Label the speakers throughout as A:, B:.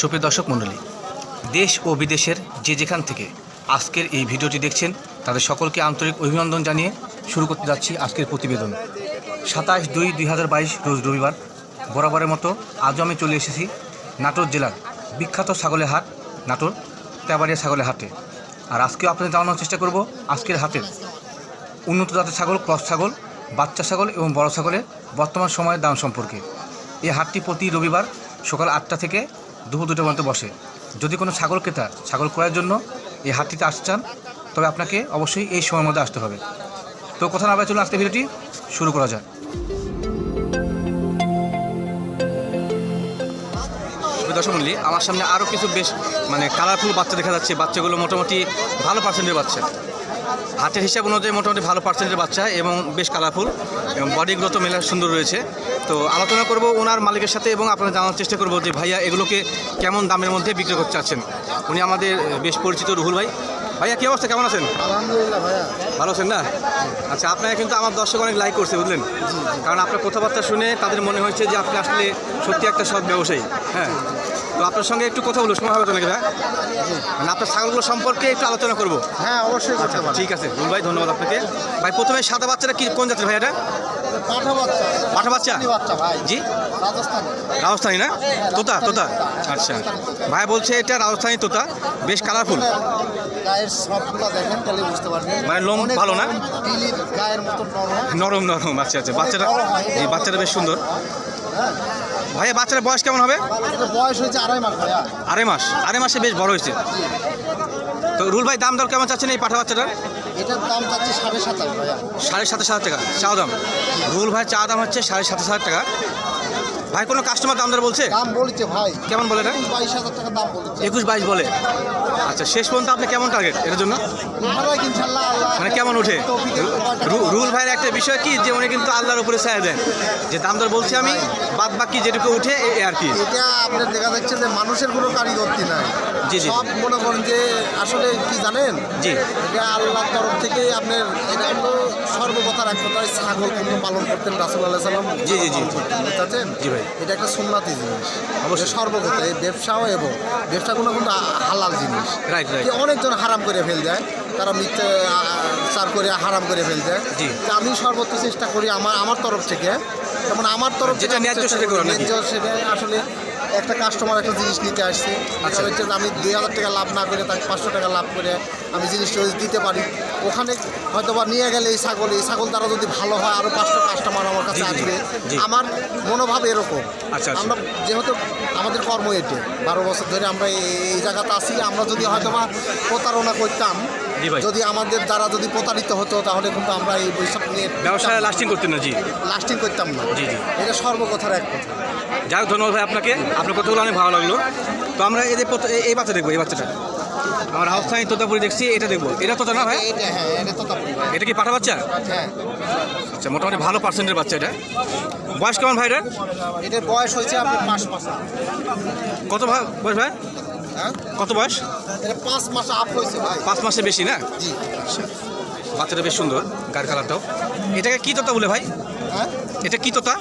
A: সুপ্রিয় দর্শক মণ্ডলী, দেশ ও বিদেশের যে যেখান থেকে আজকের এই ভিডিওটি দেখছেন, তাদের সকলকে আন্তরিক অভিনন্দন জানিয়ে শুরু করতে যাচ্ছি আজকের প্রতিবেদন। সাতাশ দুই দুই হাজার বাইশ রোজ রবিবার, বরাবরের মতো আজও আমি চলে এসেছি নাটোর জেলার বিখ্যাত ছাগলের হাট, নাটোর তেবাড়িয়া ছাগলের হাটে। আর আজকেও আপনাদের জানানোর চেষ্টা করব আজকের হাটের উন্নত জাতের ছাগল, ক্রস ছাগল, বাচ্চা ছাগল এবং বড় ছাগলের বর্তমান সময়ের দাম সম্পর্কে। এই হাটটি প্রতি রবিবার সকাল আটটা থেকে দুপুর দুটো পর্যন্ত বসে। যদি কোনো ছাগল ক্রেতা ছাগল ক্রয়ের জন্য এই হাটটিতে আসতে চান, তবে আপনাকে অবশ্যই এই সময়ের মধ্যে আসতে হবে। তো কথা না চলুন আজকে ভিডিওটি শুরু করা যাক। দর্শক মন্ডলী, আমার সামনে আরও কিছু বেশ মানে কালারফুল বাচ্চা দেখা যাচ্ছে। বাচ্চাগুলো মোটামুটি ভালো পার্সেন্টের বাচ্চা। হাতের হিসাব অনুযায়ী মোটামুটি ভালো পার্সেন্টের বাচ্চা এবং বেশ কালারফুল এবং বডিগুলো তো মেলা সুন্দর রয়েছে। তো আলোচনা করব ওনার মালিকের সাথে এবং আপনারা জানার চেষ্টা করব যে ভাইয়া এগুলোকে কেমন দামের মধ্যে বিক্রি করতে চাচ্ছেন। উনি আমাদের বেশ পরিচিত রুহুল ভাই। ভাইয়া কী অবস্থা? কেমন আছেন?
B: আলহামদুলিল্লাহ ভাইয়া।
A: ভালো আছেন না? আচ্ছা আপনাকে কিন্তু আমার দর্শক অনেক লাইক করছে বুঝলেন? কারণ আপনার কথাবার্তা শুনে তাদের মনে হয়েছে যে আপনি আসলে সত্যি একটা সৎ ব্যবসায়ী হ্যাঁ? তো আপনার সঙ্গে একটু কথা বলব সময় হবে তো নাকি ভাই? মানে আপনার ছাগলগুলো সম্পর্কে একটু আলোচনা করব।
B: হ্যাঁ অবশ্যই
A: আচ্ছা ঠিক আছে। রুল ভাই ধন্যবাদ আপনাকে। ভাই প্রথমে সাদা বাচ্চাটা কি কোন জাতের ভাই এটা?
B: পাঠা বাচ্চা।
A: পাঠা বাচ্চা?
B: ভাই।
A: জি?
B: রাজস্থান।
A: না? তোতা তোতা? আচ্ছা। ভাই বলছে এটা রাজস্থানি তোতা। বেশ কালারফুল
B: গায়ের সবগুলো দেখেন তাহলে বুঝতে পারবেন।
A: মানে লোম ভালো না?
B: নরম, গায়ের মতো নরম।
A: আচ্ছা আচ্ছা। বাচ্চাটা এই বাচ্চাটা বেশ সুন্দর।
B: হ্যাঁ।
A: ভাইয়া বাচ্চাটার বয়স কেমন হবে?
B: বয়স হয়েছে আড়াই মাস ভাইয়া।
A: আড়াই মাস। আড়াই মাসে বেশ বড় হয়েছে। তো রুল ভাই দাম দর কেমন চাচ্ছেন এই পাঠা বাচ্চাটার?
B: এটার দাম চাচ্ছি সাড়ে সাতাশ ভাইয়া।
A: সাড়ে সাতাশ হাজার টাকা। চা দাম। রুল ভাই চা দাম হচ্ছে সাড়ে সাতাশ হাজার টাকা। ভাই কোনো কাস্টমার দাম দর বলছে?
B: দাম বলছে ভাই।
A: কেমন বলে না
B: বাইশ হাজার টাকা দাম বলছে।
A: একুশ বাইশ বলে। আচ্ছা শেষ পর্যন্ত আপনি কেমন টার্গেট এটার জন্য? মানে কেমন ওঠে?
B: তৌফিকের
A: রুল ভাইয়ের একটা বিষয় কি যে উনি কিন্তু আল্লাহর উপরে ছায়া দেন। যে দাম দর বলছি আমি বাদ বাকি যেটুকু উঠে আর কি।
B: এটা আপনার দেখা যাচ্ছে যে মানুষের কোনো কারিগরতি নাই।
A: জি, জি।
B: সব মনে করেন যে আসলে কি জানেন?
A: জি।
B: এটা আল্লাহর তরফ থেকে আপনার এটা হলো সর্বকথার এক কথায় ছাগল কিন্তু পালন করতেন রাসুল আল্লাহ সাল্লাম
A: জি, জি, জি।
B: বুঝতে
A: জি ভাই।
B: এটা একটা সুন্নাতি জিনিস।
A: অবশ্যই।
B: সর্বকথা এই ব্যবসাও এবং ব্যবসাগুলো কিন্তু আ- হালাল জিনিস। যে অনেকজন হারাম করে ফেল দেয়। তারা মিথ্যে চার করে হারাম করে ফেল দেয়। আমি সর্বোচ্চ চেষ্টা করি আমার আমার তরফ থেকে। যেমন আমার তরফ থেকে আসলে একটা কাস্টমার একটা জিনিস নিতে আসছে
A: আচ্ছা।
B: হচ্ছে আমি দুই হাজার টাকা লাভ না করে তাকে পাঁচশো টাকা লাভ করে আমি জিনিসটা দিতে পারি ওখানে হয়তো বা নিয়ে গেলে এই ছাগল এই ছাগল দ্বারা যদি ভালো হয় আরও পাঁচটা কাস্টমার আমার কাছে আসবে আমার মনোভাব এরকম
A: আচ্ছা, আচ্ছা।
B: আমরা যেহেতু আমাদের কর্ম এটে বারো বছর ধরে আমরা এই এই জায়গাতে আসি আমরা যদি হয়তো বা প্রতারণা করতাম। যদি আমাদের দ্বারা যদি প্রতারিত হতো তাহলে কিন্তু আমরা এই বৈশাখ নিয়ে
A: ব্যবসা লাস্টিং করতেন না জি।
B: লাস্টিং করতাম না।
A: জি, জি।
B: এটা সর্বকথার এক কথা।
A: যাই হোক ধন্যবাদ ভাই আপনাকে। আপনার কথাগুলো অনেক ভালো লাগল। তো আমরা এই যে এই- বাচ্চা দেখব এই বাচ্চাটা। আমরা রাজস্থানী তোতাপুরি দেখছি এটা দেখব। এটা তোতা না ভাই?
B: এটা হ্যাঁ এটা।
A: এটা কি পাঠা বাচ্চা?
B: হ্যাঁ।
A: আচ্ছা মোটামুটি ভালো পার্সেন্টের বাচ্চা এটা। বয়স কেমন ভাই এটার?
B: এটার বয়স হয়েছে আপনার মাস
A: কত ভাই বয়স ভাই? কত বয়স?
B: পাঁচ মাস আপ হয়েছে
A: পাঁচ মাসে বেশি না?
B: জি।
A: বাচ্চাটা বেশ সুন্দর গায়ের কালারটাও। এটাকে কি তোতা বলে ভাই?
B: হ্যাঁ?
A: এটা কি তোতা?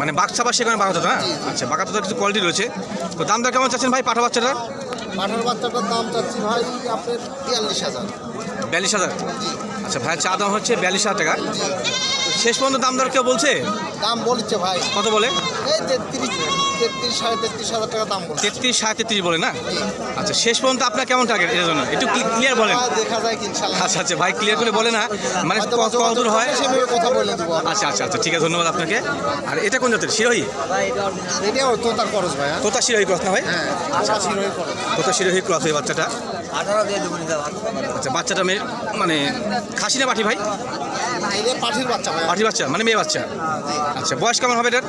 A: মানে বাঘ বা সেখানে বাঘা তোতা না? আচ্ছা বাঘা তোতার কিছু কোয়ালিটি রয়েছে। তো দাম দর কেমন চাচ্ছেন ভাই পাঠা বাচ্চাটা
B: পাঠার বাচ্চাটার দাম চাচ্ছি ভাই আপনার বিয়াল্লিশ হাজার।
A: বিয়াল্লিশ হাজার? আচ্ছা ভাই চা দাম হচ্ছে বিয়াল্লিশ হাজার টাকা। শেষ পর্যন্ত দাম দর কেউ বলছে?
B: দাম বলছে ভাই।
A: কত বলে?
B: এই তেত্রিশ। তেত্রিশ সাড়ে তেত্রিশ হাজার টাকা দাম বলছে।
A: তেত্রিশ সাড়ে তেত্রিশ বলে না? আচ্ছা শেষ পর্যন্ত আপনার কেমন টার্গেট এর জন্য? একটু ক্লিয়ার বলেন।
B: দেখা যায়
A: আচ্ছা আচ্ছা ভাই ক্লিয়ার করে বলে না। মানে হয়?
B: কথা বলে দেবো
A: আচ্ছা আচ্ছা আচ্ছা ঠিক আছে ধন্যবাদ আপনাকে। আর এটা কোন জাতের? শিরোহী?
B: ভাই হ্যাঁ।
A: তোতা শিরোহী ক্রস না ভাই?
B: হ্যাঁ আচ্ছা
A: তোতা শিরোহী ক্রস বাচ্চাটা? আচ্ছা বাচ্চাটা মেয়ে মানে খাসি না পাঠি ভাই?
B: এটা পাঠির বাচ্চা
A: বাচ্চা মানে মেয়ে বাচ্চা। আচ্ছা বয়স কেমন হবে এটার?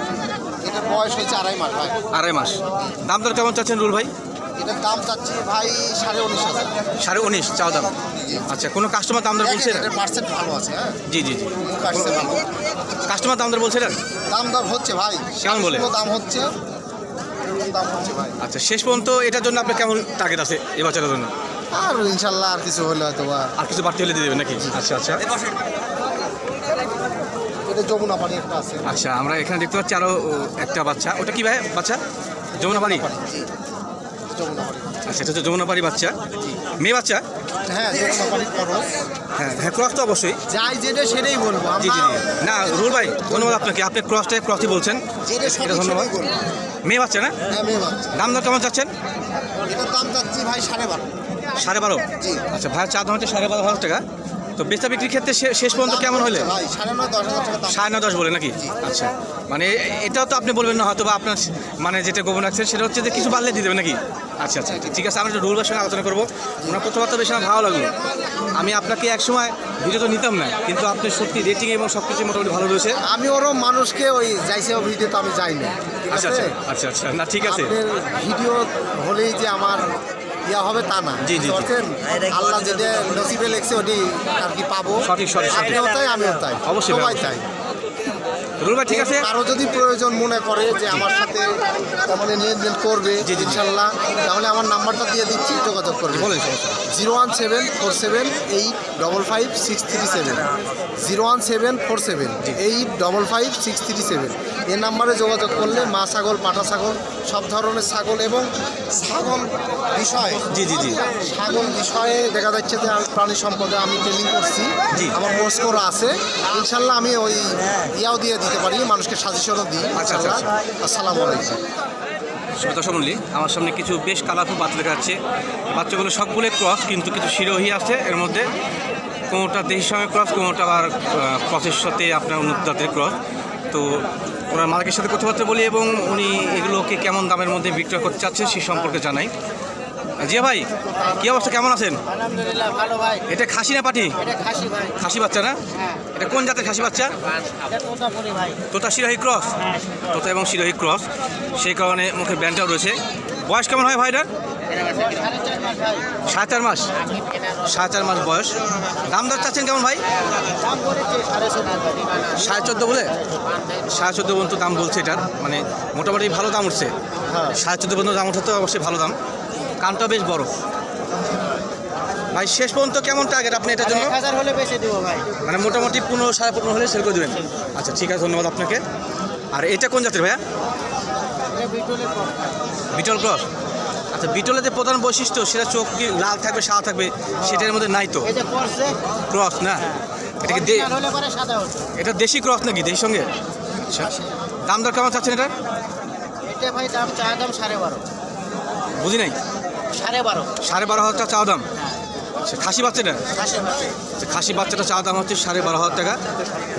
B: বয়স হয়েছে আড়াই মাস ভাই।
A: আড়াই মাস। দাম দর কেমন চাচ্ছেন রুল ভাই?
B: এটার দাম চাচ্ছি ভাই সাড়ে উনিশ হাজার।
A: সাড়ে উনিশ চাও দাম। আচ্ছা কোনো কাস্টমার দাম দর বলছে
B: পার্সেন্ট ভালো আছে হ্যাঁ?
A: জি জি জি। কাস্টমার দাম দর। বলছিলেন?
B: দাম দর হচ্ছে ভাই।
A: কেমন বলে?
B: দাম হচ্ছে? দাম হচ্ছে ভাই।
A: আচ্ছা শেষ পর্যন্ত এটার জন্য আপনার কেমন টার্গেট আছে বাচ্চাটার জন্য?
B: আর ইনশাল্লাহ আর কিছু হলে হয়তো
A: আর কিছু বাড়তি হলে দিয়ে দেবেন নাকি? আচ্ছা আচ্ছা।
B: এটা যমুনা পানি একটা আছে।
A: আচ্ছা আমরা এখানে দেখতে পাচ্ছি আরও একটা বাচ্চা। ওটা কি ভাই বাচ্চা?
B: জি যমুনাপাড়ি
A: আচ্ছা এটা হচ্ছে যমুনাপাড়ি বাচ্চা। মেয়ে বাচ্চা?
B: হ্যাঁ খরচ।
A: হ্যাঁ হ্যাঁ ক্রস তো অবশ্যই।
B: যাই যেটা সেটাই বলব।
A: জি জি না রুল ভাই ধন্যবাদ আপনাকে। আপনি ক্রসটাই ক্রসই বলছেন। এটা ধন্যবাদ। মেয়ে বাচ্চা না?
B: হ্যাঁ মেয়ে বাচ্চা।
A: দাম দর কেমন চাচ্ছেন?
B: এটার দাম চাচ্ছি ভাই সাড়ে বারো।
A: সাড়ে বারো?
B: জি।
A: আচ্ছা ভাইয়ের চা দাম হচ্ছে সাড়ে বারো হাজার টাকা। তো বেচা বিক্রির ক্ষেত্রে শেষ পর্যন্ত কেমন হলে?
B: সাড়ে নয় দশ
A: বলে নাকি? আচ্ছা। মানে এটাও তো আপনি বলবেন না হয়তো বা আপনার মানে যেটা গোপন রাখছেন সেটা হচ্ছে যে কিছু বাড়লে দিয়ে দেবেন নাকি? আচ্ছা আচ্ছা ঠিক আছে আমরা একটু রুলবার সঙ্গে আলোচনা করব। ওনার কথাবার্তা বেশি আমার ভালো লাগল। আমি আপনাকে এক সময় ভিডিও তো নিতাম না কিন্তু আপনি সত্যি রেটিং এবং সব কিছু মোটামুটি ভালো রয়েছে।
B: আমি ওরম মানুষকে ওই যাইছে ভিডিও তো আমি যাইনি। ঠিক
A: আচ্ছা আচ্ছা আচ্ছা আচ্ছা। না ঠিক আছে।
B: ভিডিও হলেই যে আমার ইয়া হবে তা না
A: জি, জি।
B: আল্লাহ যেটা নসিবে লেখছে ওটি আর কি পাবো
A: সঠিক, সঠিক।
B: আপনিও তাই আমিও তাই
A: অবশ্যই।
B: তাই
A: রুল ভাই ঠিক আছে?
B: কারও যদি প্রয়োজন মনে করে যে আমার সাথে তার মানে লেনদেন করবে
A: জি।
B: ইনশাল্লাহ তাহলে আমার নাম্বারটা দিয়ে দিচ্ছি যোগাযোগ করবে।
A: বলেন।
B: Zero one seven four seven eight double five six three seven. Zero one seven four seven eight double five six three seven. এই নাম্বারে যোগাযোগ করলে মা ছাগল পাটা ছাগল সব ধরনের ছাগল এবং ছাগল বিষয়
A: জি জি জি।
B: ছাগল বিষয়ে দেখা যাচ্ছে যে প্রাণী সম্পদে আমি ট্রেনিং করছি।
A: জি।
B: আমার কোর্স করা আছে। ইনশাল্লাহ আমি ওই ইয়াও দিয়ে দিতে পারি মানুষকে সাজেশনও দিই
A: আচ্ছা, আচ্ছা,
B: ইনশাল্লাহ। আসসালামু আলাইকুম।
A: শ্রোতা শুনলি আমার সামনে কিছু বেশ কালারফুল বাচ্চা দেখা যাচ্ছে বাচ্চাগুলো সবগুলো ক্রস কিন্তু কিছু শিরোহী আছে। এর মধ্যে কোনোটা দেশি সঙ্গে ক্রস কোনোটা আবার ক্রসের সাথে আপনার উন্নত জাতের ক্রস তো ওনার মালিকের সাথে কথাবার্তা বলি এবং উনি এগুলোকে কেমন দামের মধ্যে বিক্রয় করতে চাচ্ছেন সে সম্পর্কে জানাই। জি ভাই কি অবস্থা? কেমন আছেন?
C: আলহামদুলিল্লাহ ভালো ভাই।
A: এটা খাসি না পাটি?
C: এটা খাসি ভাই।
A: খাসি বাচ্চা না?
C: হ্যাঁ।
A: এটা কোন জাতের খাসি বাচ্চা?
C: এটা তোতাপুরি ভাই।
A: তোতা শিরোহী ক্রস?
C: হ্যাঁ
A: তোতা এবং শিরোহী ক্রস। সেই কারণে মুখে ব্যান্ডটাও রয়েছে। বয়স কেমন হয় ভাইটার?
C: সাড়ে চার মাস
A: সাড়ে চার মাস? সাড়ে চার মাস বয়স। দাম দর চাচ্ছেন কেমন ভাই?
C: সাড়ে চোদ্দ
A: বলে? সাড়ে চোদ্দ পর্যন্ত দাম বলছে এটার। মানে মোটামুটি ভালো দাম উঠছে। সাড়ে চোদ্দ পর্যন্ত দাম উঠতে তো অবশ্যই ভালো দাম। কানটা বেশ বড়। ভাই শেষ পর্যন্ত কেমন টার্গেট আপনি এটার জন্য?
C: হাজার হলে বেশি দেবো ভাই।
A: মানে মোটামুটি পনেরো সাড়ে পনেরো হলে সেল করে দেবেন। আচ্ছা ঠিক আছে ধন্যবাদ আপনাকে। আর এটা কোন জাতের ভাইয়া? বিটল ক্রস। আচ্ছা বিটলের যে প্রধান বৈশিষ্ট্য সেটা চোখ কি লাল থাকবে সাদা থাকবে সেটার মধ্যে নাই তো? ক্রস না? এটা কি এটা দেশি ক্রস নাকি দেশির সঙ্গে? আচ্ছা দাম দর কেমন চাচ্ছেন এটা
C: এটা ভাই দাম চা দাম সাড়ে বারো।
A: বুঝি নাই?
C: সাড়ে বারো।
A: সাড়ে বারো হাজার টাকা চাওয়া দাম? আচ্ছা খাসি বাচ্চাটা?
C: খাসি
A: বাচ্চাটা চা দাম হচ্ছে সাড়ে বারো হাজার টাকা।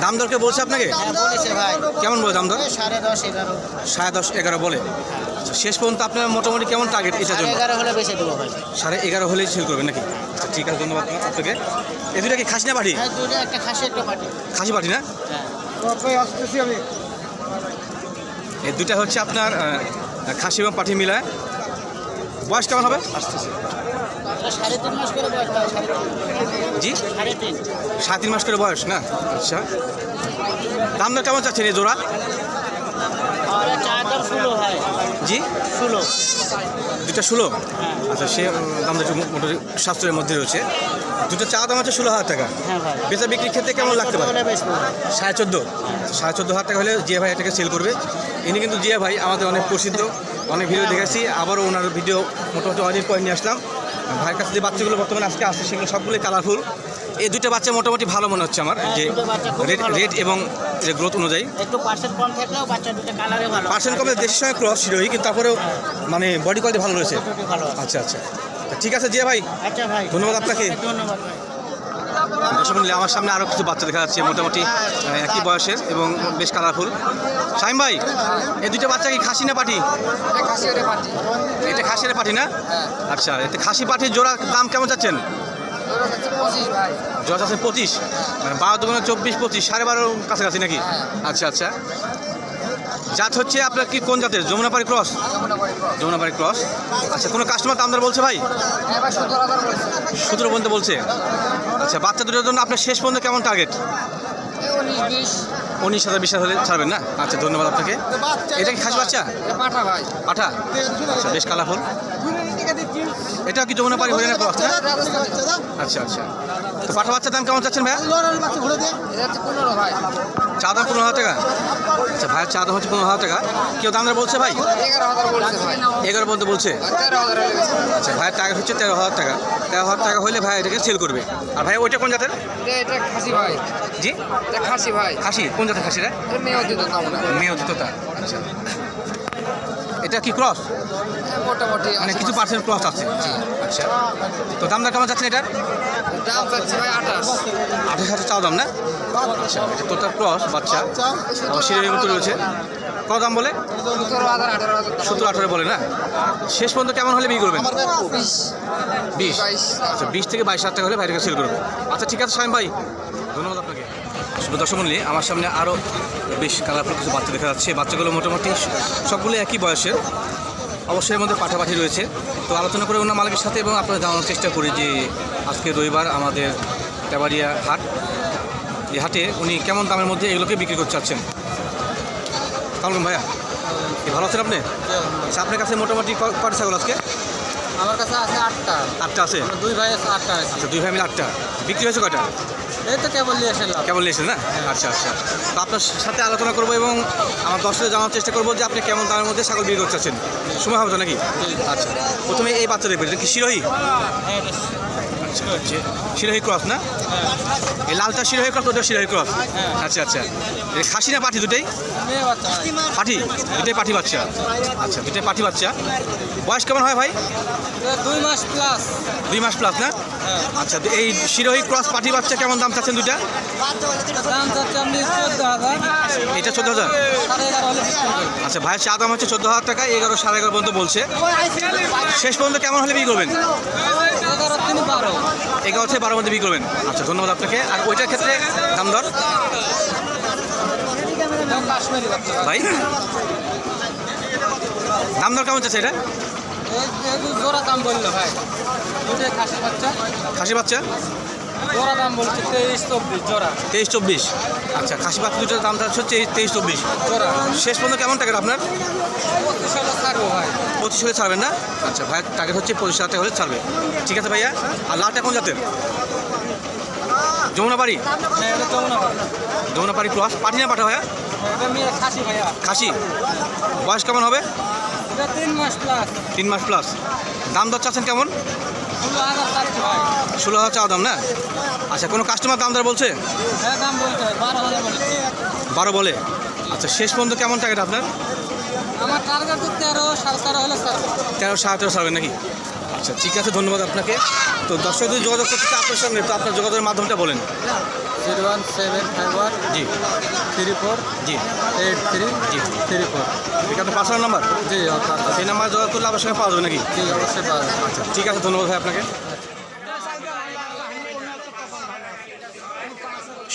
A: দাম দরকে বলছে আপনাকে?
C: হ্যাঁ বলেছে ভাই।
A: কেমন বলে দাম দর?
C: সাড়ে দশ এগারো।
A: সাড়ে দশ এগারো বলে। আচ্ছা শেষ পর্যন্ত আপনার মোটামুটি কেমন টার্গেট
C: সাড়ে
A: জন্য?
C: এগারো হলে বেশি দিব ভাই।
A: সাড়ে এগারো হলেই সেল করবেন নাকি? আচ্ছা ঠিক আছে ধন্যবাদ আপনাকে। এ দুটা কি খাসি না পাঠি
C: হ্যাঁ দুটো খাসি একটা
A: পাঠি না?
C: হ্যাঁ।
A: এই দুটা হচ্ছে আপনার খাসি এবং পাঠি মিলায়। বয়স কেমন হবে? জি?
C: সাড়ে তিন
A: মাস করে বয়স না? আচ্ছা। দাম দর কেমন চাচ্ছেন এই জোড়া? জি?
C: ষোলো।
A: দুটা ষোলো? আচ্ছা সে দামটা একটু মোটামুটি সাশ্রয়ের মধ্যে রয়েছে। দুটো চা দাম আছে ষোলো হাজার টাকা।
C: হ্যাঁ
A: বেচা বিক্রির ক্ষেত্রে কেমন লাগতে পারে? সাড়ে চোদ্দ। সাড়ে চোদ্দ হাজার টাকা হলে জিয়া ভাই এটাকে সেল করবে। ইনি কিন্তু জিয়া ভাই আমাদের অনেক প্রসিদ্ধ। অনেক ভিডিও দেখেছি আবারও ওনার ভিডিও মোটামুটি অনেক পয়েন্ট নিয়ে আসলাম। ভাইয়ের কাছে যে বাচ্চাগুলো বর্তমানে আজকে আসছে সেগুলো সবগুলোই কালারফুল এই দুটো বাচ্চা মোটামুটি ভালো মনে হচ্ছে আমার যে
C: রেড
A: রেট। রেট এবং যে গ্রোথ অনুযায়ী।
C: একটু পার্সেন্ট কম থাকলেও বাচ্চা দুটো কালারে ভালো।
A: পার্সেন্ট কমে দেশের সঙ্গে ক্রস ছিল কিন্তু তারপরেও মানে বডি কোয়ালিটি ভালো রয়েছে। আচ্ছা আচ্ছা। ঠিক আছে জিয়া ভাই।
C: আচ্ছা ভাই।
A: ধন্যবাদ আপনাকে।
C: ধন্যবাদ ভাই।
A: দর্শক মণ্ডলী, আমার সামনে আরও কিছু বাচ্চা দেখা যাচ্ছে মোটামুটি একই বয়সের এবং বেশ কালারফুল সাইম ভাই এই দুটো বাচ্চা কি খাসি না পাঠি এটা খাসির পাঠি না? আচ্ছা এতে খাসি পাঠির জোড়া দাম কেমন যাচ্ছেন জোড়া আছে পঁচিশ? মানে বারো দুগুণে চব্বিশ পঁচিশ সাড়ে বারোর কাছাকাছি নাকি? আচ্ছা আচ্ছা। জাত হচ্ছে আপনার কি কোন জাতের? যমুনাপাড়ি ক্রস? যমুনাপাড়ি ক্রস আচ্ছা কোনো কাস্টমার দাম দর বলছে ভাই? সতেরো পর্যন্ত বলছে। আচ্ছা বাচ্চা দুটোর জন্য আপনার শেষ পর্যন্ত কেমন টার্গেট
C: উনিশ
A: হাজার বিশ হাজার ছাড়বেন না? আচ্ছা ধন্যবাদ আপনাকে। এটা কি খাসি বাচ্চা?
C: পাঠা
A: আচ্ছা বেশ কালারফুল এটা কি যমুনাপাড়ি হরিয়ানা ক্রস আচ্ছা আচ্ছা। তো পাঠা বাচ্চার দাম কেমন চাচ্ছেন ভাইয়া
C: এটা পনেরো ভাই?
A: চা দাম পনেরো হাজার টাকা। আচ্ছা ভাইয়ের চা দাম হচ্ছে পনেরো হাজার টাকা। কেউ দাম বলছে ভাই?
C: এগারো হাজার বলছে।
A: আচ্ছা ভাইয়ের টাকা হচ্ছে তেরো হাজার টাকা। তেরো হাজার টাকা হলে ভাই এটাকে সেল করবে। আর ভাই ওইটা কোন জাতের?
C: এটা খাসি ভাই
A: জি?
C: এটা খাসি। ভাই
A: খাসি কোন জাতের
C: এটা মেয়েও
A: মেয়ে অতীততা আচ্ছা। এটা কি ক্রস
C: মোটামুটি
A: মানে কিছু পার্সেন্ট ক্রস আছে। আচ্ছা। তো দাম দর কেমন যাচ্ছেন এটার?
C: দাম চাচ্ছি ভাই আঠাশ।
A: আঠাশ হাজার চাও দাম না? আচ্ছা তোতার ক্রস বাচ্চা। সিঁড়ির মতো রয়েছে। কত দাম বলে?
C: সতেরো আঠারো
A: বলে না? শেষ পর্যন্ত কেমন হলে বিয়ে করবেন?
C: বিশ।
A: আচ্ছা বিশ থেকে বাইশ হাজার টাকা হলে বাইরে সেল করবে আচ্ছা ঠিক আছে শামিম ভাই। ধন্যবাদ আপনাকে। দর্শক মন্ডলী আমার সামনে আরও বেশ কালারফুল কিছু বাচ্চা দেখা যাচ্ছে। বাচ্চাগুলো মোটামুটি সবগুলো একই বয়সের। অবশ্যই এর মধ্যে পাঠাপাঠি রয়েছে। তো আলোচনা করে অন্য মালিকের সাথে এবং আপনারা জানানোর চেষ্টা করি যে আজকে রবিবার আমাদের তেবাড়িয়া হাট। এই হাটে উনি কেমন দামের মধ্যে এগুলোকে বিক্রি করতে চাচ্ছেন? কালুন ভাইয়া কি ভালো আছেন আপনি? আচ্ছা আপনার কাছে মোটামুটি ক- কয়টা ছাগল আজকে?
C: আমার কাছে আছে আটটা।
A: আটটা আছে?
C: দুই ভাই আটটা আছে।
A: আচ্ছা দুই ফ্যামিলি আটটা। বিক্রি হয়েছে কয়টা?
C: এই তো কেবল নিয়ে আসলাম
A: কেবল নিয়েছেন না? আচ্ছা আচ্ছা। তো আপনার সাথে আলোচনা করব এবং আমার দর্শকদের জানার চেষ্টা করব যে আপনি কেমন দামের মধ্যে ছাগল বিক্রি করতে চাচ্ছেন। সময় হবে তো নাকি? আচ্ছা। প্রথমে এই বাচ্চা পেয়েছেন কি শিরোহী? আচ্ছা আচ্ছা শিরোহী ক্রস না? এই লালটা শিরোহী ক্রস ওটা শিরোহী ক্রস। আচ্ছা আচ্ছা। এই খাসি না পাঠি দুটোই? পাঠি? দুটোই পাঠি বাচ্চা। আচ্ছা দুটোই পাঠি বাচ্চা। বয়স কেমন হয় ভাই?
C: দুই মাস প্লাস
A: দুই মাস প্লাস না? আচ্ছা তো এই শিরোহী ক্রস পাঠি বাচ্চা কেমন দাম চাচ্ছেন দুইটা? এটা চোদ্দ হাজার। আচ্ছা ভাইয়ের চা দাম হচ্ছে চোদ্দ হাজার টাকা এগারো সাড়ে এগারো পর্যন্ত বলছে। শেষ পর্যন্ত কেমন হলে বিক্রি করবেন?
C: এগারো তিনি বারো।
A: এগারো থেকে বারো মধ্যে বিক্রি করবেন। আচ্ছা ধন্যবাদ আপনাকে। আর ওইটার ক্ষেত্রে দাম দর? ভাই? দাম দর কেমন চাচ্ছে এটা?
C: জোড়া দাম বলল ভাই। খাসি বাচ্চা।
A: খাসি বাচ্চা?
C: জোড়া দাম বলছে তেইশ চব্বিশ জোড়া।
A: তেইশ চব্বিশ? আচ্ছা খাসি বাচ্চা দুটোর দাম হচ্ছে তেইশ চব্বিশ।
C: জোড়া।
A: শেষ পর্যন্ত কেমন টাকা আপনার?
C: পঁচিশ হাজার থাকব ভাই।
A: পঁচিশ হলে ছাড়বেন না? আচ্ছা ভাইয়ের টার্গেট হচ্ছে পঁচিশ হাজার টাকা হলে ছাড়বে। ঠিক আছে ভাইয়া? আর লালটা কোন জাতের? যমুনাবাড়ি? যমুনাবাড়ি। ক্রস পাঠি না পাঠা ভাইয়া?
C: এটা খাসি ভাইয়া।
A: খাসি। বয়স কেমন হবে?
C: তিন মাস প্লাস
A: তিন মাস প্লাস দাম দর চাচ্ছেন কেমন?
C: ষোলো হাজার
A: চাওয়া দাম না? আচ্ছা কোনো কাস্টমার দাম দর বলছে?
C: হ্যাঁ বারো
A: বলে। আচ্ছা শেষ পর্যন্ত কেমন টাকাটা আপনার?
C: আমার টার্গেট তেরো সাড়ে তেরো হলে
A: তেরো সাড়ে তেরো ছাড়বেন নাকি? আচ্ছা ঠিক আছে ধন্যবাদ আপনাকে। তো দর্শকদের যোগাযোগ করতে চায় আপনার সঙ্গে তো আপনার যোগাযোগের মাধ্যমটা বলেন।
C: Zero one seven five one
A: জি।
C: থ্রি ফোর
A: জি।
C: এইট থ্রি
A: জি।
C: Three four.
A: এটা আপনার পার্সোনাল নাম্বার
C: জি
A: সেই নাম্বার যোগাযোগ করলে আপনার সঙ্গে পাওয়া যাবে নাকি?
C: জি অবশ্যই পাবেন
A: আচ্ছা ঠিক আছে ধন্যবাদ ভাই আপনাকে।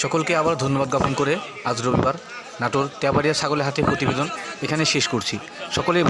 A: সকলকে আবার ধন্যবাদ জ্ঞাপন করে আজ রবিবার নাটোর তেবাড়িয়া ছাগলের হাতে প্রতিবেদন এখানে শেষ করছি। সকলেই